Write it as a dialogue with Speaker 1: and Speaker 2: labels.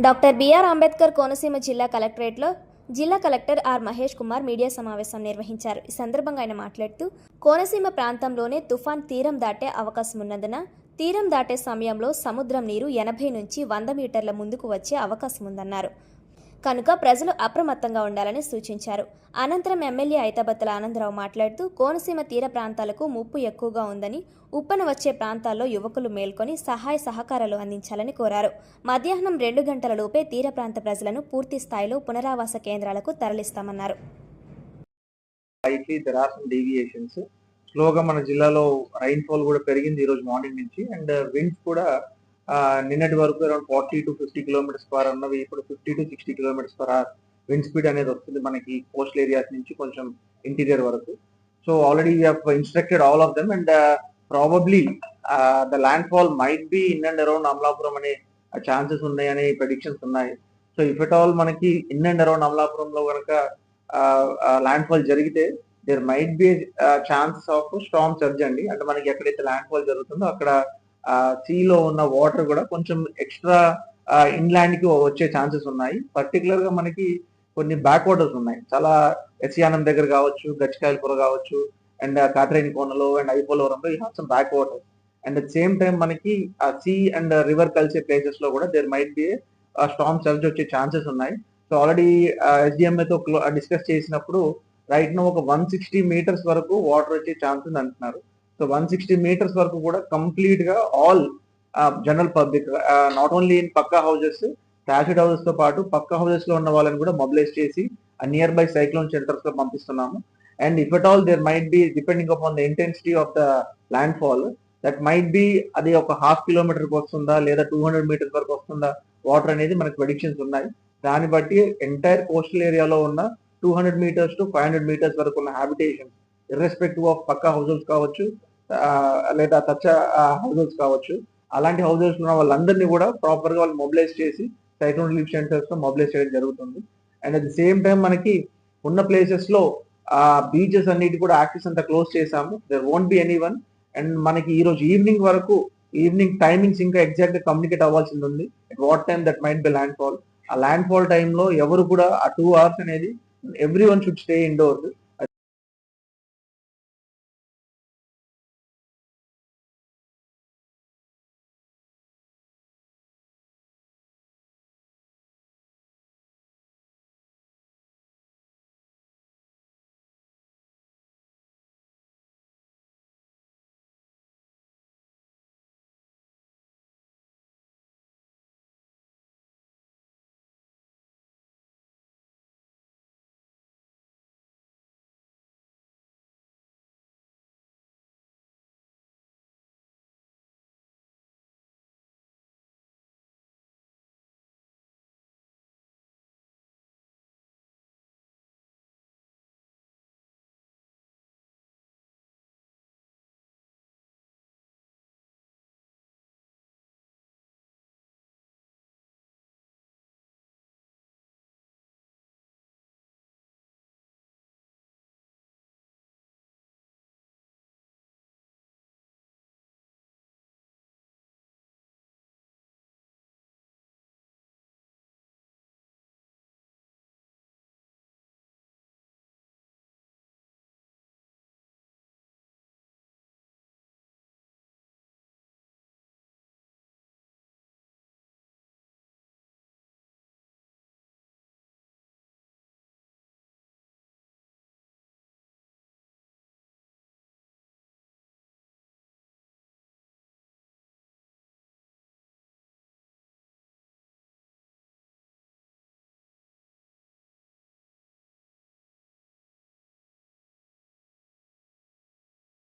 Speaker 1: Doctor BR Ambedkar Konaseema జిల్లా కలెక్టరేట్లో జిల్లా collector R Mahesh Kumar media సమావేశం నిర్వహించారు. ఈ సందర్భంగా ఆయన మాట్లాడుతూ కోనసీమ ప్రాంతంలోనే తుఫాన్ తీరం దాటే అవకాశం ఉన్నందున తీరం దాటే సమయంలో సముద్రం నీరు ఎనభై నుంచి వంద మీటర్ల ముందుకు వచ్చే అవకాశం ఉందన్నారు. కనుక ప్రజలు అప్రమత్తంగా ఉండాలని సూచించారు. అనంతరం ఎమ్మెల్యే ఐతాబత్తుల ఆనందరావు మాట్లాడుతూ కోనసీమ తీర ప్రాంతాలకు ముప్పు ఎక్కువగా ఉందని ఉప్పన వచ్చే ప్రాంతాల్లో యువకులు మేల్కొని సహాయ సహకారాలు అందించాలని కోరారు. మధ్యాహ్నం రెండు గంటల లోపే తీర ప్రాంత ప్రజలను పూర్తి స్థాయిలో పునరావాస కేంద్రాలకు తరలిస్తామన్నారు.
Speaker 2: స్లోగా మన జిల్లాలో రైన్ ఫాల్ కూడా పెరిగింది ఈ రోజు మార్నింగ్ నుంచి అండ్ విండ్స్ కూడా నిన్నటి వరకు around forty to fifty kilometres per అన్నవి ఇప్పుడు fifty to sixty kilometres per hour wind speed అనేది వస్తుంది మనకి కోస్టల్ ఏరియాస్ నుంచి కొంచెం ఇంటీరియర్ వరకు. So already instructed all of them and probably the landfall might be in and around Amalapuram అనే chances ఉన్నాయని ప్రెడిక్షన్స్ ఉన్నాయి. సో ఇఫ్ ఎట్ ఆల్ మనకి ఇన్ అండ్ అరౌండ్ అమలాపురంలో కనుక ల్యాండ్ ఫాల్ జరిగితే there might be chances of strong surge అండి. అంటే మనకి ఎక్కడైతే ల్యాండ్ ఫాల్ జరుగుతుందో అక్కడ సీలో ఉన్న వాటర్ కూడా కొంచెం ఎక్స్ట్రా ఇన్లాండ్కి వచ్చే ఛాన్సెస్ ఉన్నాయి. పర్టికులర్గా మనకి కొన్ని బ్యాక్ వాటర్స్ ఉన్నాయి. చాలా ఎసియానం దగ్గర కావచ్చు గచ్చికాయలపుర కావచ్చు అండ్ కాట్రైన్ కోనలో అండ్ ఐపోలవరంలో ఈ some back waters and at same time మనకి ఆ సీ అండ్ రివర్ కలిసే ప్లేసెస్లో కూడా there might be strong cells వచ్చే ఛాన్సెస్ ఉన్నాయి. సో ఆల్రెడీ ఎస్డిఎంఏ తో డిస్కస్ చేసినప్పుడు రైట్ నో ఒక వన్ సిక్స్టీ మీటర్స్ వరకు వాటర్ వచ్చే ఛాన్స్ ఉంది అంటున్నారు. సో వన్ సిక్స్టీ మీటర్స్ వరకు కూడా కంప్లీట్గా all general public not only in Pakka houses ప్యాసిడ్ హౌసెస్తో పాటు పక్క హౌసెస్లో ఉన్న వాళ్ళని కూడా మొబిలైజ్ చేసి నియర్ బై సైక్లోన్ సెంటర్స్లో పంపిస్తున్నాము. And if at all there might be depending upon the intensity of the landfall that might be అది ఒక హాఫ్ కిలోమీటర్కి వస్తుందా లేదా టూ హండ్రెడ్ మీటర్స్ వరకు వస్తుందా వాటర్ అనేది మనకు ప్రెడిక్షన్స్ ఉన్నాయి. దాన్ని బట్టి ఎంటైర్ కోస్టల్ ఏరియాలో ఉన్న two hundred metres to five hundred metres వరకు ఉన్న హ్యాబిటేషన్ ఇర్రెస్పెక్టివ్ ఆఫ్ పక్కా హౌసెస్ కావచ్చు లేదా తచ్చ హౌజెస్ కావచ్చు. అలాంటి హౌసెస్ ఉన్న వాళ్ళందరినీ కూడా ప్రాపర్గా వాళ్ళు మొబిలైజ్ చేసి సైక్లోన్ రిలీఫ్ సెంటర్స్లో మొబిలైజ్ చేయడం జరుగుతుంది. And at the same time మనకి ఉన్న ప్లేసెస్లో ఆ బీచెస్ అన్నిటి కూడా యాక్సెస్ అంతా క్లోజ్ చేసాము there won't be any one and మనకి ఈ రోజు ఈవినింగ్ వరకు ఈవినింగ్ టైమింగ్స్ ఇంకా ఎగ్జాక్ట్గా కమ్యూనికేట్ అవ్వాల్సింది ఉంది. At what time that might be landfall ఆ ల్యాండ్ ఫాల్ టైంలో ఎవరు కూడా ఆ టూ అవర్స్ అనేది every one should stay indoors